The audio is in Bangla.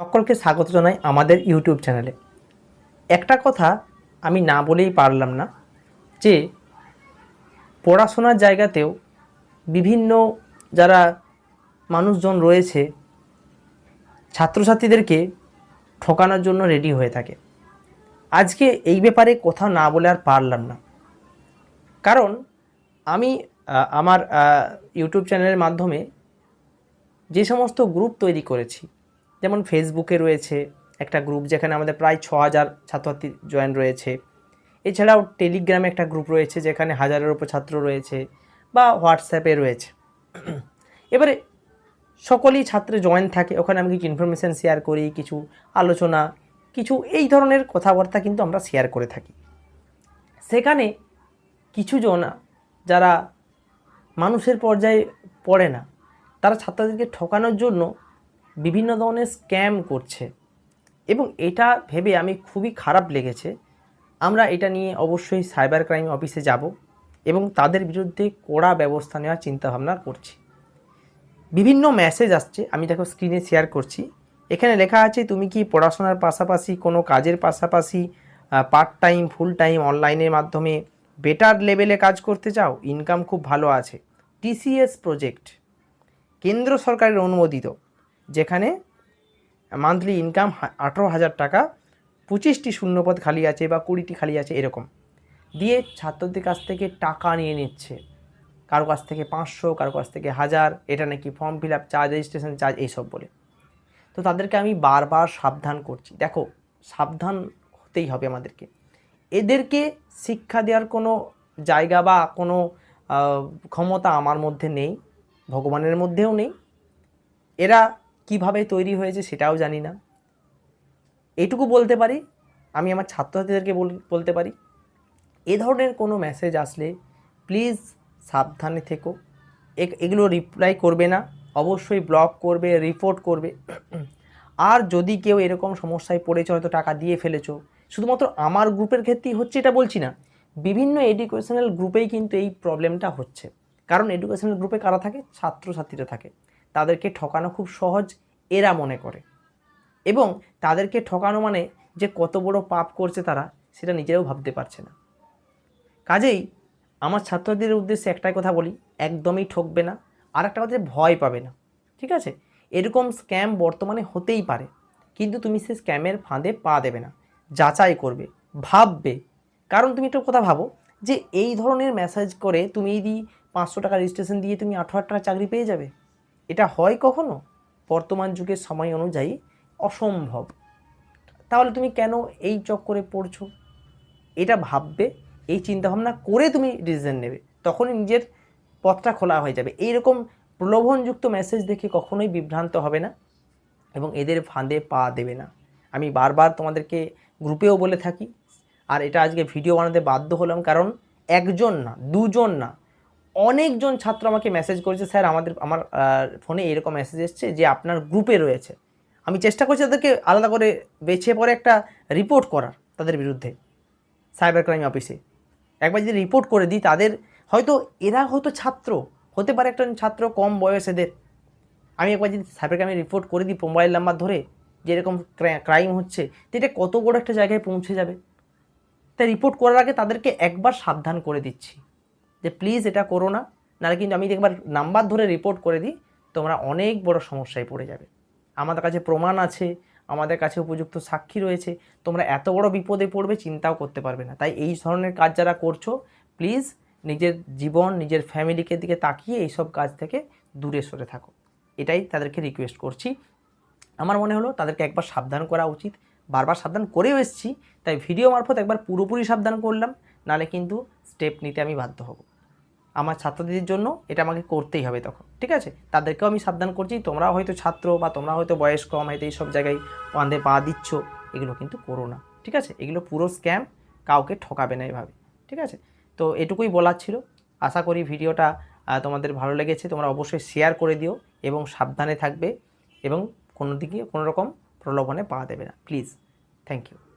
সকলকে স্বাগত জানাই আমাদের ইউটিউব চ্যানেলে। একটা কথা আমি না বলেই পারলাম না যে পড়াশোনার জায়গাতেও বিভিন্ন যারা মানুষজন রয়েছে, ছাত্রছাত্রীদেরকে ঠকানোর জন্য রেডি হয়ে থাকে। আজকে এই ব্যাপারে কথা না বলে আর পারলাম না। কারণ আমি আমার ইউটিউব চ্যানেলের মাধ্যমে যে সমস্ত গ্রুপ তৈরি করেছি যেমন ফেসবুকে রয়েছে একটা গ্রুপ যেখানে আমাদের প্রায় ছ হাজার ছাত্রছাত্রী জয়েন রয়েছে। এছাড়াও টেলিগ্রামে একটা গ্রুপ রয়েছে যেখানে হাজারের উপর ছাত্র রয়েছে বা হোয়াটসঅ্যাপে রয়েছে। এবারে সকলেই ছাত্রে জয়েন থাকে, ওখানে আমি কিছু ইনফরমেশান শেয়ার করি, কিছু আলোচনা, কিছু এই ধরনের কথাবার্তা কিন্তু আমরা শেয়ার করে থাকি। সেখানে কিছু জন যারা মানুষের পর্যায়ে পড়ে না, তারা ছাত্রদেরকে ঠকানোর জন্য বিভিন্ন ধরনের স্ক্যাম করছে। এবং এটা ভেবে আমি খুবই খারাপ লেগেছে। আমরা এটা নিয়ে অবশ্যই সাইবার ক্রাইম অফিসে যাব এবং তাদের বিরুদ্ধে কড়া ব্যবস্থা নেওয়ার চিন্তাভাবনা করছি। বিভিন্ন মেসেজ আসছে, আমি দেখো স্ক্রিনে শেয়ার করছি। এখানে লেখা আছে, তুমি কি পড়াশোনার পাশাপাশি, কোনো কাজের পাশাপাশি পার্ট টাইম ফুল টাইম অনলাইনের মাধ্যমে বেটার লেভেলে কাজ করতে চাও? ইনকাম খুব ভালো আছে। টিসিএস প্রজেক্ট কেন্দ্র সরকারের অনুমোদিত। যেখানে মান্থলি ইনকাম আঠেরো হাজার টাকা, পঁচিশটি শূন্যপদ খালি আছে বা কুড়িটি খালি আছে, এরকম। দিয়ে ছাত্রদের কাছ থেকে টাকা নিয়ে নিচ্ছে। কারও কাছ থেকে পাঁচশো, কারও কাছ থেকে হাজার, এটা নাকি form fill up charge registration charge এইসব বলে। তো তাদেরকে আমি বারবার সাবধান করছি। দেখো, সাবধান হতেই হবে আমাদেরকে। এদেরকে শিক্ষা দেওয়ার কোনো জায়গা বা কোনো ক্ষমতা আমার মধ্যে নেই, ভগবানের মধ্যেও নেই। এরা কীভাবে তৈরি হয়েছে সেটাও জানি না। এটুকু বলতে পারি, আমি আমার ছাত্রছাত্রীদেরকে বল- বলতে পারি, এ ধরনের কোনো মেসেজ আসলে প্লিজ সাবধানে থেকো। এগুলো রিপ্লাই করবে না, অবশ্যই ব্লক করবে রিপোর্ট করবে। আর যদি কেউ এরকম সমস্যায় পড়েছে, হয়তো টাকা দিয়ে ফেলেছো, শুধুমাত্র আমার গ্রুপের ক্ষেত্রেই হচ্ছে, এটা বলছি না। বিভিন্ন এডুকেশনাল গ্রুপেই কিন্তু এই প্রবলেমটা হচ্ছে। কারণ এডুকেশনাল গ্রুপে কারা থাকে? ছাত্রছাত্রীরা থাকে। তাদেরকে ঠকানো খুব সহজ এরা মনে করে। এবং তাদেরকে ঠকানো মানে যে কত বড় পাপ করছে তারা, সেটা নিজেরাও ভাবতে পারছে না। কাজেই আমার ছাত্রদের উদ্দেশ্যে একটাই কথা বলি, একদমই ঠকবে না, আর একটা কথা ভয় পাবে না, ঠিক আছে? এরকম স্ক্যাম বর্তমানে হতেই পারে, কিন্তু তুমি সে স্ক্যামের ফাঁদে পা দেবে না, যাচাই করবে, ভাববে। কারণ তুমি একটা কথা ভাবো যে এই ধরনের মেসেজ করে তুমি যদি পাঁচশো টাকা রেজিস্ট্রেশন দিয়ে তুমি আঠারো হাজার টাকা চাকরি পেয়ে যাবে? এটা হয় কখনো? বর্তমান যুগের সময় অনুযায়ী অসম্ভব। তাহলে তুমি কেন এই চক্করে পড়ছো? এটা ভাববে, এই চিন্তাভাবনা করে তুমি ডিসিশন নেবে, তখনই নিজের পথটা খোলা হয়ে যাবে। এইরকম প্রলোভনযুক্ত মেসেজ দেখে কখনোই বিভ্রান্ত হবে না এবং এদের ফাঁদে পা দেবে না। আমি বারবার তোমাদেরকে গ্রুপেও বলে থাকি, আর এটা আজকে ভিডিও বানাতে বাধ্য হলাম কারণ একজন না, দুজন না অনেকজন ছাত্র আমাকে মেসেজ করেছে, স্যার, আমাদের, আমার ফোনে এরকম মেসেজ এসছে যে আপনার গ্রুপে রয়েছে। আমি চেষ্টা করছি তাদেরকে আলাদা করে বেছে পরে একটা রিপোর্ট করার তাদের বিরুদ্ধে সাইবার ক্রাইম অফিসে একবার যদি রিপোর্ট করে দিই, তাদের, হয়তো এরা হয়তো ছাত্র, হতে পারে একটা ছাত্র কম বয়স এদের। আমি একবার যদি সাইবার ক্রাইমে রিপোর্ট করে দিই মোবাইল নাম্বার ধরে, যে এরকম ক্রাইম হচ্ছে, তো এটা কত বড় একটা জায়গায় পৌঁছে যাবে? তাই রিপোর্ট করার আগে তাদেরকে একবার সাবধান করে দিচ্ছি। যে প্লিজ এটা করো না, নাহলে কিন্তু আমি একবার নাম্বার ধরে রিপোর্ট করে দিই, তোমরা অনেক বড় সমস্যায় পড়ে যাবে। আমাদের কাছে প্রমাণ আছে, আমাদের কাছে উপযুক্ত সাক্ষী রয়েছে, তোমরা এত বড় বিপদে পড়বে, চিন্তাও করতে পারবে না। তাই এই ধরনের কাজ যারা করছ প্লিজ নিজের জীবন, নিজের ফ্যামিলিকে দিকে তাকিয়ে এইসব কাজ থেকে দূরে সরে থাকো। এটাই তাদেরকে রিকোয়েস্ট করছি। আমার মনে হলো তাদেরকে একবার সাবধান করা উচিত। বারবার সাবধান করেও এসেছি, তাই ভিডিও মারফত একবার পুরোপুরি সাবধান করলাম নালে কিন্তু স্টেপ নিতে আমি বাধ্য হব। আমার ছাত্রদের জন্য এটা আমাকে করতেই হবে তখন, ঠিক আছে? তাদেরকেও আমি সাবধান করছি, তোমরাও হয়তো ছাত্র বা তোমরা হয়তো বয়স কম হয়তো এইসব জায়গায় পাঁধে পা দিচ্ছ। এগুলো কিন্তু করো না, ঠিক আছে? এগুলো পুরো স্ক্যাম কাউকে ঠকাবে না এভাবে, ঠিক আছে? তো এটুকুই বলার ছিল। আশা করি ভিডিওটা তোমাদের ভালো লেগেছে, তোমরা অবশ্যই শেয়ার করে দিও এবং সাবধানে থাকবে এবং কোনো দিকে কোনো রকম প্রলোভনে পা দেবে না। Please thank you